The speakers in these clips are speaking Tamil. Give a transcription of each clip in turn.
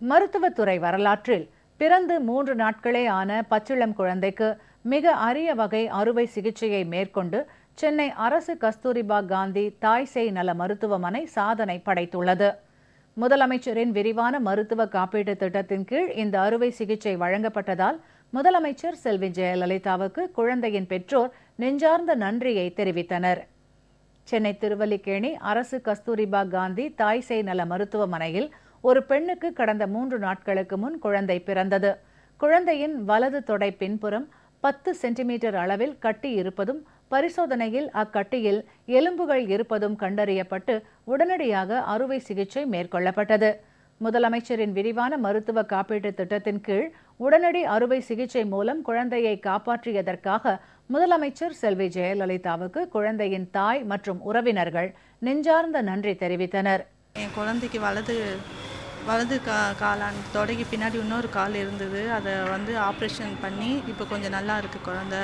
மருத்துவத்துறை வரலாற்றில் பிறந்து மூன்று நாட்களே ஆன பச்சிளம் குழந்தைக்கு மிக அரிய வகை அறுவை சிகிச்சையை மேற்கொண்டு சென்னை அரசு கஸ்தூரிபா காந்தி தாய்சேய் நல மருத்துவமனை சாதனை படைத்துள்ளது. முதலமைச்சரின் விரிவான மருத்துவ காப்பீட்டு திட்டத்தின் கீழ் இந்த அறுவை சிகிச்சை வழங்கப்பட்டதால் முதலமைச்சர் செல்வி ஜெயலலிதாவுக்கு குழந்தையின் பெற்றோர் நெஞ்சார்ந்த நன்றியை தெரிவித்தனர். சென்னை திருவல்லிக்கேணி அரசு கஸ்தூரிபா காந்தி தாய்சேய் நல மருத்துவமனையில் ஒரு பெண்ணுக்கு கடந்த மூன்று நாட்களுக்கு முன் குழந்தை பிறந்தது. குழந்தையின் வலது தொடை பின்புறம் பத்து சென்டிமீட்டர் அளவில் கட்டி இருப்பதும் பரிசோதனையில் அக்கட்டியில் எலும்புகள் இருப்பதும் கண்டறியப்பட்டு உடனடியாக அறுவை சிகிச்சை மேற்கொள்ளப்பட்டது. முதலமைச்சரின் விரிவான மருத்துவ காப்பீட்டு திட்டத்தின் கீழ் உடனடி அறுவை சிகிச்சை மூலம் குழந்தையை காப்பாற்றியதற்காக முதலமைச்சர் செல்வி ஜெயலலிதாவுக்கு குழந்தையின் தாய் மற்றும் உறவினர்கள் நெஞ்சார்ந்த நன்றி தெரிவித்தனர். என் குழந்தைக்கு வலது வலது கா காலான் தொடங்கி பின்னாடி இன்னொரு கால் இருந்தது. அதை வந்து ஆப்ரேஷன் பண்ணி இப்போ கொஞ்சம் நல்லா இருக்குது குழந்த.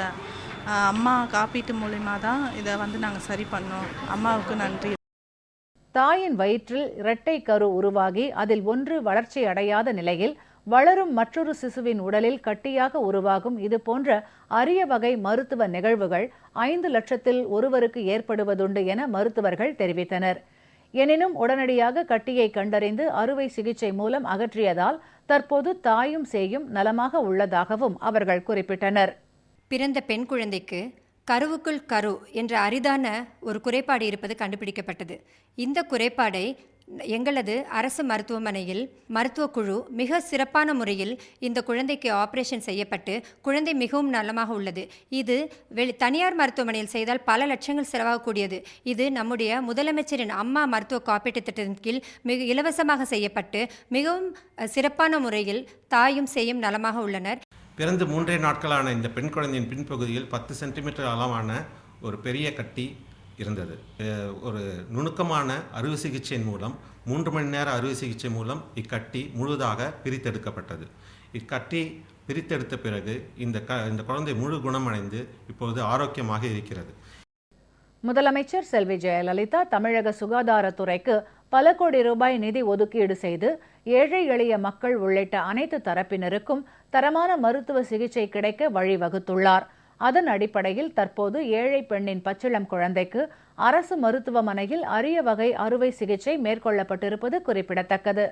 அம்மா காப்பீட்டு மூலிமா தான் இதை வந்து நாங்கள் சரி பண்ணோம். அம்மாவுக்கு நன்றி. தாயின் வயிற்றில் இரட்டை கரு உருவாகி அதில் ஒன்று வளர்ச்சி அடையாத நிலையில் வளரும் மற்றொரு சிசுவின் உடலில் கட்டியாக உருவாகும். இது போன்ற அரிய வகை மருத்துவ நிகழ்வுகள் ஐந்து லட்சத்தில் ஒருவருக்கு ஏற்படுவதுண்டு என மருத்துவர்கள் தெரிவித்தனர். எனினும் உடனடியாக கட்டியை கண்டறிந்து அறுவை சிகிச்சை மூலம் அகற்றியதால் தற்போது தாயும் சேயும் நலமாக உள்ளதாகவும் அவர்கள் குறிப்பிட்டனர். பிறந்த பெண் குழந்தைக்கு கருவுக்குள் கரு என்ற அரிதான ஒரு குறைபாடு இருப்பது கண்டுபிடிக்கப்பட்டது. இந்த குறைபாடை எங்களது அரசு மருத்துவமனையில் மருத்துவ குழு மிக சிறப்பான முறையில் இந்த குழந்தைக்கு ஆபரேஷன் செய்யப்பட்டு குழந்தை மிகவும் நலமாக உள்ளது. இது வெளி தனியார் மருத்துவமனையில் செய்தால் பல லட்சங்கள் செலவாகக்கூடியது. இது நம்முடைய முதலமைச்சரின் அம்மா மருத்துவ காப்பீட்டு திட்டத்தின் கீழ் மிக இலவசமாக செய்யப்பட்டு மிகவும் சிறப்பான முறையில் தாயும் செய்யும் நலமாக உள்ளனர். பிறந்து மூன்றே நாட்களான இந்த பெண் குழந்தையின் பின்பகுதியில் பத்து சென்டிமீட்டர் அளவான ஒரு பெரிய கட்டி இருந்தது. ஒரு நுணுக்கமான அறுவை சிகிச்சையின் மூலம் மூன்று மணி நேர அறுவை சிகிச்சை மூலம் இக்கட்டி முழுதாக பிரித்தெடுக்கப்பட்டது. இக்கட்டி பிரித்தெடுத்த பிறகு இந்த க இந்த குழந்தை முழு குணமடைந்து இப்போது ஆரோக்கியமாக இருக்கிறது. முதலமைச்சர் செல்வி ஜெயலலிதா தமிழக சுகாதாரத்துறைக்கு பல கோடி ரூபாய் நிதி ஒதுக்கீடு செய்து ஏழை எளிய மக்கள் உள்ளிட்ட அனைத்து தரப்பினருக்கும் தரமான மருத்துவ சிகிச்சை கிடைக்க வழிவகுத்துள்ளார். அதன் அடிப்படையில் தற்போது ஏழை பெண்ணின் பச்சிளம் குழந்தைக்கு அரசு மருத்துவமனையில் அரிய வகை அறுவை சிகிச்சை மேற்கொள்ளப்பட்டிருப்பது குறிப்பிடத்தக்கது.